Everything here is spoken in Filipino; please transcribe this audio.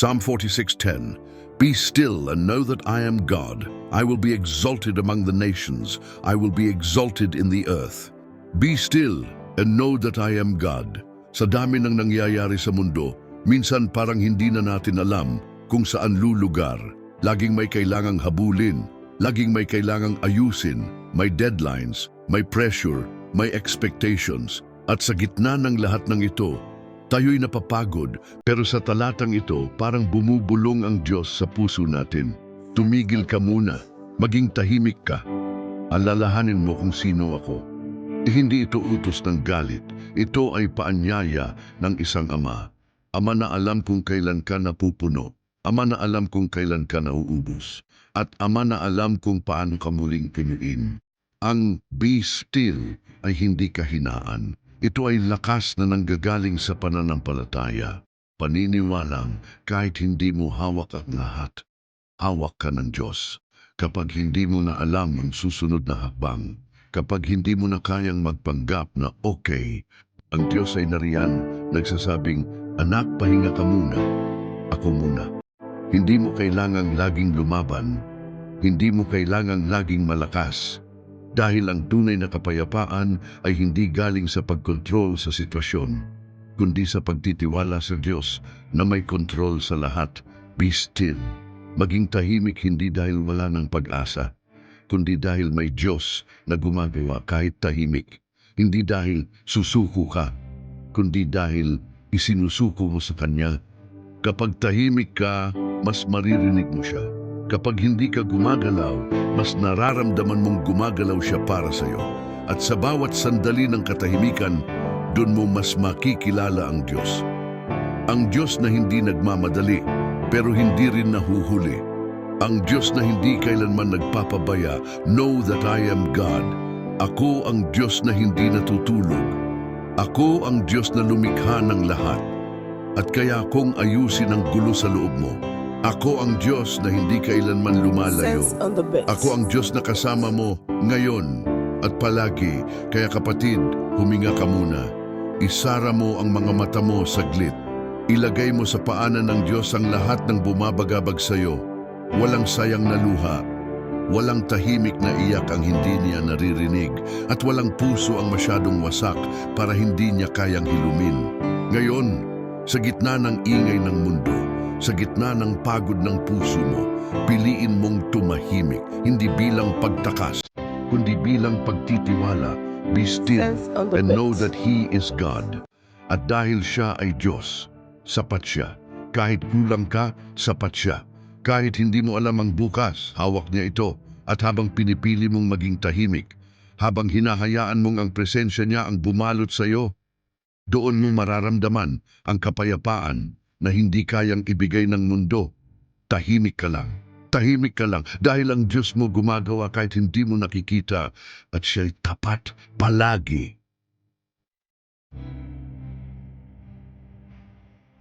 Psalm 46:10 Be still and know that I am God. I will be exalted among the nations. I will be exalted in the earth. Be still and know that I am God. Sa dami ng nangyayari sa mundo, minsan parang hindi na natin alam kung saan lulugar. Laging may kailangang habulin, laging may kailangang ayusin, may deadlines, may pressure, may expectations. At sa gitna ng lahat ng ito, tayo'y napapagod pero sa talatang ito parang bumubulong ang Diyos sa puso natin. Tumigil ka muna, maging tahimik ka. Alalahanin mo kung sino ako. Eh, Hindi ito utos ng galit, ito ay paanyaya ng isang ama. Ama na alam kung kailan ka napupuno, ama na alam kung kailan ka nauubos, at ama na alam kung paano ka muling pinuin. Ang be still ay hindi kahinaan. Ito ay lakas na nanggagaling sa pananampalataya. Paniniwalang kahit hindi mo hawak ang lahat, hawak ka ng Diyos. Kapag hindi mo na alam ang susunod na hakbang, kapag hindi mo na kayang magpanggap na okay, ang Diyos ay nariyan, nagsasabing, Anak, pahinga ka muna. Ako muna. Hindi mo kailangang laging lumaban. Hindi mo kailangang laging malakas. Dahil ang tunay na kapayapaan ay hindi galing sa pagkontrol sa sitwasyon, kundi sa pagtitiwala sa Diyos na may kontrol sa lahat. Be still. Maging tahimik hindi dahil wala ng pag-asa, kundi dahil may Diyos na gumagawa kahit tahimik. Hindi dahil susuko ka, kundi dahil isinusuko mo sa Kanya. Kapag tahimik ka, mas maririnig mo siya. Kapag hindi ka gumagalaw, mas nararamdaman mong gumagalaw siya para sa iyo. At sa bawat sandali ng katahimikan, doon mo mas makikilala ang Diyos. Ang Diyos na hindi nagmamadali, pero hindi rin nahuhuli. Ang Diyos na hindi kailanman nagpapabaya, know that I am God. Ako ang Diyos na hindi natutulog. Ako ang Diyos na lumikha ng lahat. At kaya kong ayusin ang gulo sa loob mo. Ako ang Diyos na hindi kailanman lumalayo. Ako ang Diyos na kasama mo ngayon at palagi. Kaya kapatid, huminga ka muna. Isara mo ang mga mata mo saglit. Ilagay mo sa paanan ng Diyos ang lahat ng bumabagabag sa iyo. Walang sayang na luha. Walang tahimik na iyak ang hindi niya naririnig at walang puso ang masyadong wasak para hindi niya kayang hilumin. Ngayon, sa gitna ng ingay ng mundo, sa gitna ng pagod ng puso mo, piliin mong tumahimik, hindi bilang pagtakas, kundi bilang pagtitiwala. Be still and know that He is God. At dahil siya ay Diyos, sapat siya. Kahit kulang ka, sapat siya. Kahit hindi mo alam ang bukas, hawak niya ito. At habang pinipili mong maging tahimik, habang hinahayaan mong ang presensya niya ang bumalot sa iyo, doon mo mararamdaman ang kapayapaan na hindi kayang ibigay ng mundo. Tahimik ka lang. Tahimik ka lang dahil ang Diyos mo gumagawa kahit hindi mo nakikita at siya'y tapat palagi.